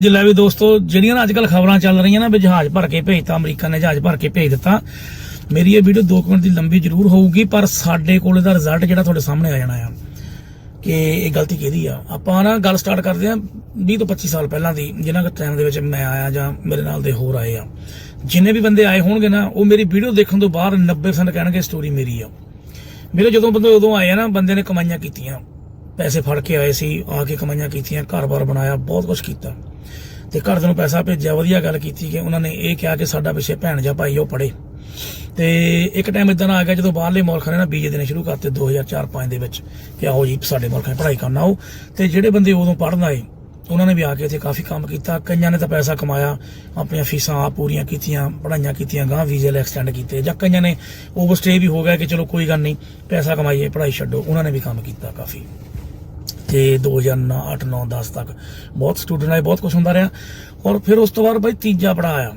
ਜੀ ਲੈ ਵੀ ਦੋਸਤੋ, ਜਿਹੜੀਆਂ ਨਾ ਅੱਜਕੱਲ ਖਬਰਾਂ ਚੱਲ ਰਹੀਆਂ ਨਾ ਵੀ ਜਹਾਜ਼ ਭਰ ਕੇ ਭੇਜਤਾ, ਅਮਰੀਕਾ ਨੇ ਜਹਾਜ਼ ਭਰ ਕੇ ਭੇਜ ਦਿੱਤਾ, ਮੇਰੀ ਇਹ ਵੀਡੀਓ 2 ਮਿੰਟ ਦੀ ਲੰਬੀ ਜ਼ਰੂਰ ਹੋਊਗੀ, ਪਰ ਸਾਡੇ ਕੋਲ ਇਹਦਾ ਰਿਜ਼ਲਟ ਜਿਹੜਾ ਤੁਹਾਡੇ ਸਾਹਮਣੇ ਆ ਜਾਣਾ ਆ, ਕਿ ਇਹ ਗਲਤੀ ਕਿਹਦੀ ਆ? ਆਪਾਂ ਨਾ ਗੱਲ ਸਟਾਰਟ ਕਰਦੇ ਆ 20 ਤੋਂ 25 ਸਾਲ ਪਹਿਲਾਂ ਦੀ, ਜਿਨ੍ਹਾਂ ਕੁ ਟਾਈਮ ਦੇ ਵਿੱਚ ਮੈਂ ਆਇਆ ਜਾਂ ਮੇਰੇ ਨਾਲ ਦੇ ਹੋਰ ਆਏ ਆ। ਜਿੰਨੇ ਵੀ ਬੰਦੇ ਆਏ ਹੋਣਗੇ ਨਾ, ਉਹ ਮੇਰੀ ਵੀਡੀਓ ਦੇਖਣ ਤੋਂ ਬਾਅਦ 90% ਕਹਿਣਗੇ ਸਟੋਰੀ ਮੇਰੀ ਆ। ਮੇਰੇ ਜਦੋਂ ਬੰਦੇ ਉਦੋਂ ਆਏ ਆ ਨਾ, ਬੰਦੇ ਨੇ ਕਮਾਈਆਂ ਕੀਤੀਆਂ। ਪੈਸੇ ਫੜ ਕੇ ਆਏ ਸੀ, ਆ ਕੇ ਕਮਾਈਆਂ ਕੀਤੀਆਂ, ਘਰ-ਬਾਰ ਬਣਾਇਆ, ਬਹੁਤ ਕੁਝ ਕੀਤਾ। ਤੇ ਘਰ ਦੇ ਨੂੰ ਪੈਸਾ ਭੇਜਿਆ, ਵਧੀਆ ਗੱਲ ਕੀਤੀ ਕਿ ਉਹਨਾਂ ਨੇ ਇਹ ਕਿਹਾ ਕਿ ਸਾਡਾ ਪਿੱਛੇ ਭੈਣ ਜਾਂ ਭਾਈ ਉਹ ਪੜੇ ਤੇ ਇੱਕ ਟਾਈਮ ਇਦਾਂ ਆ ਗਿਆ ਜਦੋਂ ਬਾਹਰਲੇ ਮੁਲਕਾਂ ਨੇ ਨਾ ਵੀਜ਼ੇ ਦੇਣੇ ਸ਼ੁਰੂ ਕਰਤੇ 2004-5 ਦੇ ਵਿੱਚ ਕਿ ਆਓ ਜੀ, ਸਾਡੇ ਮੁਲਕਾਂ 'ਚ ਪੜ੍ਹਾਈ ਕਰਨ ਆਓ। ਤੇ ਜਿਹੜੇ ਬੰਦੇ ਉਦੋਂ ਪੜ੍ਹਨ ਆਏ, ਉਹਨਾਂ ਨੇ ਵੀ ਆ ਕੇ ਇੱਥੇ ਕਾਫੀ ਕੰਮ ਕੀਤਾ, ਕਈਆਂ ਨੇ ਤਾਂ ਪੈਸਾ ਕਮਾਇਆ, ਆਪਣੀਆਂ ਫੀਸਾਂ ਆਪ ਪੂਰੀਆਂ ਕੀਤੀਆਂ, ਪੜ੍ਹਾਈਆਂ ਕੀਤੀਆਂ ਗਾਂ ਵੀਜ਼ੇ ਲੈ ਐਕਸਟੈਂਡ ਕੀਤੇ। ਜਾਂ ਕਈਆਂ ਨੇ ਓਵਰਸਟੇ ਵੀ ਹੋ ਗਿਆ ਕਿ ਚਲੋ ਕੋਈ ਗੱਲ ਨਹੀਂ, ਪੈਸਾ ਕਮਾਈਏ, ਪੜ੍ਹਾਈ ਛੱਡੋ, ਉਹਨਾਂ ਨੇ ਵੀ ਕੰਮ ਕੀਤਾ ਕਾਫੀ। ਤੇ 2009 8 9 10 ਤੱਕ ਬਹੁਤ ਸਟੂਡੈਂਟ ਆਏ, ਬਹੁਤ ਕੁਝ ਹੁੰਦਾ ਰਿਹਾ। ਔਰ ਫਿਰ ਉਸ ਤੋਂ ਬਾਅਦ ਬਈ ਤੀਜਾ ਪੜਾਅ ਆਇਆ।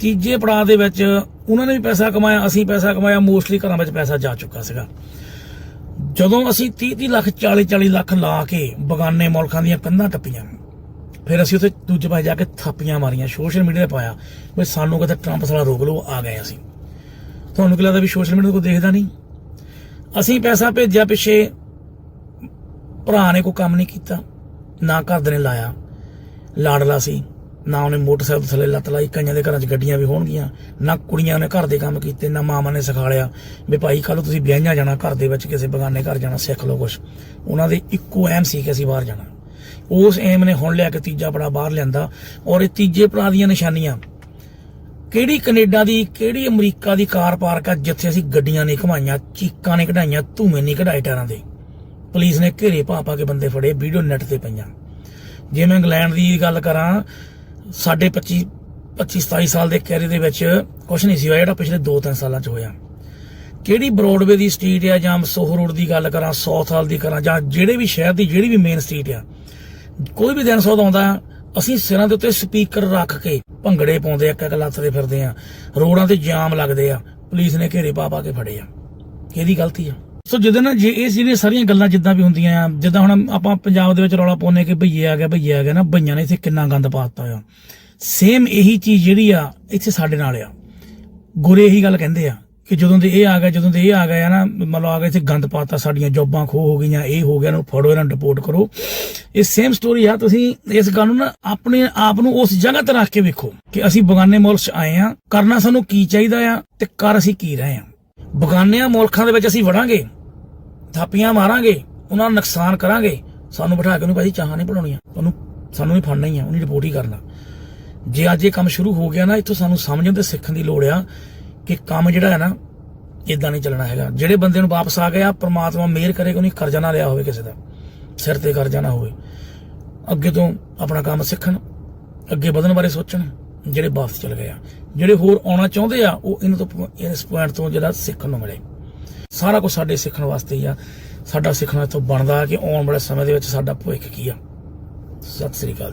ਤੀਜੇ ਪੜਾਅ ਦੇ ਵਿੱਚ ਉਹਨਾਂ ਨੇ ਵੀ ਪੈਸਾ ਕਮਾਇਆ, ਅਸੀਂ ਪੈਸਾ ਕਮਾਇਆ ਮੋਸਟਲੀ ਘਰਾਂ ਵਿੱਚ ਪੈਸਾ ਜਾ ਚੁੱਕਾ ਸੀਗਾ। ਜਦੋਂ ਅਸੀਂ 30 30 ਲੱਖ 40 40 ਲੱਖ ਲਾ ਕੇ ਬਗਾਨੇ ਮੁਲਕਾਂ ਦੀਆਂ ਕੰਧਾਂ ਟੱਪੀਆਂ, ਫਿਰ ਅਸੀਂ ਉੱਥੇ ਦੂਜੇ ਪਾਸੇ ਜਾ ਕੇ ਥਾਪੀਆਂ ਮਾਰੀਆਂ ਸੋਸ਼ਲ ਮੀਡੀਆ ਤੇ ਪਾਇਆ, ਵੀ ਸਾਨੂੰ ਕਿਤੇ ਟਰੰਪ ਸਾਲਾ ਰੋਕ ਲਓ, ਆ ਗਏ ਅਸੀਂ। ਤੁਹਾਨੂੰ ਕੀ ਲੱਗਦਾ ਵੀ ਸੋਸ਼ਲ ਮੀਡੀਆ ਕੋਈ ਦੇਖਦਾ ਨਹੀਂ? ਅਸੀਂ ਪੈਸਾ ਭੇਜਿਆ ਪਿੱਛੇ ਭਰਾ ਨੇ ਕੋਈ ਕੰਮ ਨਹੀਂ ਕੀਤਾ, ਨਾ ਘਰ ਨੇ ਲਾਇਆ। ਲਾੜਲਾ ਸੀ, ਨਾ ਉਹਨੇ ਮੋਟਰਸਾਈਕਲ ਥੱਲੇ ਲੱਤ ਲਾਈ, ਕਈਆਂ ਦੇ ਘਰਾਂ 'ਚ ਗੱਡੀਆਂ ਵੀ ਹੋਣਗੀਆਂ, ਨਾ ਕੁੜੀਆਂ ਨੇ ਘਰ ਦੇ ਕੰਮ ਕੀਤੇ, ਨਾ ਮਾਵਾਂ ਨੇ ਸਿਖਾ ਲਿਆ ਵੀ ਭਾਈ ਕੱਲ ਤੁਸੀਂ ਵਿਆਹੀਆਂ ਜਾਣਾ, ਘਰ ਦੇ ਵਿੱਚ ਕਿਸੇ ਬਗਾਨੇ ਘਰ ਜਾਣਾ, ਸਿੱਖ ਲਓ ਕੁਛ। ਉਹਨਾਂ ਦੇ ਇੱਕੋ ਐਮ ਸੀ ਕਿ ਅਸੀਂ ਬਾਹਰ ਜਾਣਾ। ਉਸ ਐਮ ਨੇ ਹੁਣ ਲਿਆ ਕੇ ਤੀਜਾ ਪੜਾ ਬਾਹਰ ਲਿਆਂਦਾ ਔਰ ਇਹ ਤੀਜੇ ਪੜਾ ਦੀਆਂ ਨਿਸ਼ਾਨੀਆਂ। ਕਿਹੜੀ ਕੈਨੇਡਾ ਦੀ, ਕਿਹੜੀ ਅਮਰੀਕਾ ਦੀ ਕਾਰ ਪਾਰਕ ਆ ਜਿੱਥੇ ਅਸੀਂ ਗੱਡੀਆਂ ਨਹੀਂ ਘਮਾਈਆਂ, ਚੀਕਾਂ ਨੇ ਕਢਾਈਆਂ ਧੂਵੇਂ ਨਹੀਂ ਕਢਾਏ ਟਾਇਰਾਂ ਦੇ? ਪੁਲਿਸ ਨੇ ਘੇਰੇ ਪਾ ਪਾ ਕੇ ਬੰਦੇ ਫੜੇ, ਵੀਡੀਓ ਨੈਟ ਤੇ ਪਈਆਂ। ਜੇ ਮੈਂ ਇੰਗਲੈਂਡ ਦੀ ਗੱਲ ਕਰਾਂ, ਸਾਡੇ 25 25 27 ਸਾਲ ਦੇ ਕੈਰੀ ਦੇ ਵਿੱਚ ਕੁਝ ਨਹੀਂ ਸੀ ਹੋਇਆ, ਜਿਹੜਾ ਪਿਛਲੇ 2-3 ਸਾਲਾਂ 'ਚ ਹੋਇਆ। ਕਿਹੜੀ ਬਰੋਡਵੇ ਦੀ ਸਟਰੀਟ ਆ ਜਾਂ ਸੋਹ ਰੋਡ ਦੀ ਗੱਲ ਕਰਾਂ 100 ਸਾਲ ਦੀ ਕਰਾਂ, ਜਾਂ ਜਿਹੜੇ ਵੀ ਸ਼ਹਿਰ ਦੀ ਜਿਹੜੀ ਵੀ ਮੇਨ ਸਟਰੀਟ ਆ, ਕੋਈ ਵੀ ਦਿਨ ਸੌਦ ਆਉਂਦਾ, ਅਸੀਂ ਸਿਰਾਂ ਦੇ ਉੱਤੇ ਸਪੀਕਰ ਰੱਖ ਕੇ ਭੰਗੜੇ ਪਾਉਂਦੇ ਇੱਕ ਇੱਕ ਲੱਤ ਦੇ ਫਿਰਦੇ ਆ, ਰੋਡਾਂ ਤੇ ਜਾਮ ਲੱਗਦੇ ਆ, ਪੁਲਿਸ ਨੇ ਘੇਰੇ ਪਾ ਪਾ ਕੇ ਫੜੇ ਆ। ਕਿਹਦੀ ਗਲਤੀ ਆ? ਸੋ ਜਦੋਂ ਨਾ ਜੇ ਇਹ ਜਿਹੜੀਆਂ ਸਾਰੀਆਂ ਗੱਲਾਂ ਜਿੱਦਾਂ ਵੀ ਹੁੰਦੀਆਂ ਆ, ਜਿੱਦਾਂ ਹੁਣ ਆਪਾਂ ਪੰਜਾਬ ਦੇ ਵਿੱਚ ਰੌਲਾ ਪਾਉਂਦੇ ਕਿ ਭਈਏ ਆ ਗਿਆ, ਭਈਏ ਆ ਗਿਆ ਨਾ, ਭਈਆਂ ਨੇ ਇੱਥੇ ਕਿੰਨਾ ਗੰਦ ਪਾਤਾ ਆ। ਸੇਮ ਇਹੀ ਚੀਜ਼ ਜਿਹੜੀ ਆ, ਇੱਥੇ ਸਾਡੇ ਨਾਲ ਆ। ਗੁਰੇ ਇਹੀ ਗੱਲ ਕਹਿੰਦੇ ਆ ਕਿ ਜਦੋਂ ਦੇ ਇਹ ਆ ਗਿਆ, ਜਦੋਂ ਦੇ ਇਹ ਆ ਗਿਆ ਨਾ, ਮਤਲਬ ਆ ਗਿਆ ਇੱਥੇ ਗੰਦ ਪਾਤਾ ਸਾਡੀਆਂ ਜੌਬਾਂ ਖੋ ਹੋ ਗਈਆਂ, ਇਹ ਹੋ ਗਿਆ, ਇਹਨੂੰ ਫੜੋ, ਇਹਨਾਂ ਨੂੰ ਰਿਪੋਰਟ ਕਰੋ। ਇਹ ਸੇਮ ਸਟੋਰੀ ਆ, ਤੁਸੀਂ ਇਸ ਗੱਲ ਨੂੰ ਨਾ ਆਪਣੇ ਆਪ ਨੂੰ ਉਸ ਜਗ੍ਹਾ ਤੇ ਰੱਖ ਕੇ ਵੇਖੋ ਕਿ ਅਸੀਂ ਬਗਾਨੇ ਮੁਲਕ 'ਚ ਆਏ ਆ, ਕਰਨਾ ਸਾਨੂੰ ਕੀ ਚਾਹੀਦਾ ਆ ਤੇ ਕਰ ਅਸੀਂ ਕੀ ਰਹੇ ਆ। ਬਗਾਨਿਆਂ ਮੁਲਕਾਂ ਦੇ ਵਿੱਚ ਅਸੀਂ ਵੜਾਂਗੇ, ਥਾਪੀਆਂ ਮਾਰਾਂਗੇ, ਉਹਨਾਂ ਨੂੰ ਨੁਕਸਾਨ ਕਰਾਂਗੇ, ਸਾਨੂੰ ਬਿਠਾ ਕੇ ਉਹਨੂੰ ਭਾਜੀ ਚਾਹਾਂ ਨਹੀਂ ਪੜਾਉਣੀਆਂ ਉਹਨੂੰ ਸਾਨੂੰ ਨਹੀਂ ਫੜਨਾ ਹੀ ਆ ਉਹਨੂੰ ਰਿਪੋਰਟ ਹੀ ਕਰਨਾ ਜੇ ਅੱਜ ਇਹ ਕੰਮ ਸ਼ੁਰੂ ਹੋ ਗਿਆ ਨਾ, ਇੱਥੋਂ ਸਾਨੂੰ ਸਮਝਣ ਤੇ ਸਿੱਖਣ ਦੀ ਲੋੜ ਆ ਕਿ ਕੰਮ ਜਿਹੜਾ ਹੈ ਨਾ ਇਦਾਂ ਨਹੀਂ ਚੱਲਣਾ ਹੈਗਾ। ਜਿਹੜੇ ਬੰਦੇ ਨੂੰ ਵਾਪਸ ਆ ਗਿਆ ਪ੍ਰਮਾਤਮਾ ਮਿਹਰ ਕਰੇ ਕਿ ਉਹਨੇ ਕਰਜ਼ਾ ਨਾ ਲਿਆ ਹੋਵੇ ਕਿਸੇ ਦਾ, ਸਿਰ ਤੇ ਕਰਜ਼ਾ ਨਾ ਹੋਵੇ। ਅੱਗੇ ਤੋਂ ਆਪਣਾ ਕੰਮ ਸਿੱਖਣ, ਅੱਗੇ ਵਧਣ ਬਾਰੇ ਸੋਚਣ, ਜਿਹੜੇ ਵਾਪਸ ਚਲ ਗਏ ਆ। ਜਿਹੜੇ ਹੋਰ ਆਉਣਾ ਚਾਹੁੰਦੇ ਆ, ਉਹ ਇਹਨਾਂ ਤੋਂ ਇਸ ਪੁਆਇੰਟ ਤੋਂ ਜਿਹੜਾ ਸਿੱਖਣ ਨੂੰ ਮਿਲੇ। ਸਾਰਾ ਕੁਝ ਸਾਡੇ ਸਿੱਖਣ ਵਾਸਤੇ ਹੀ ਆ। ਸਾਡਾ ਸਿੱਖਣਾ ਤੋਂ ਬਣਦਾ ਕਿ ਆਉਣ ਵਾਲੇ ਸਮੇਂ ਦੇ ਵਿੱਚ ਸਾਡਾ ਭਵਿੱਖ ਕੀ ਆ। ਸਤਿ ਸ੍ਰੀ ਅਕਾਲ।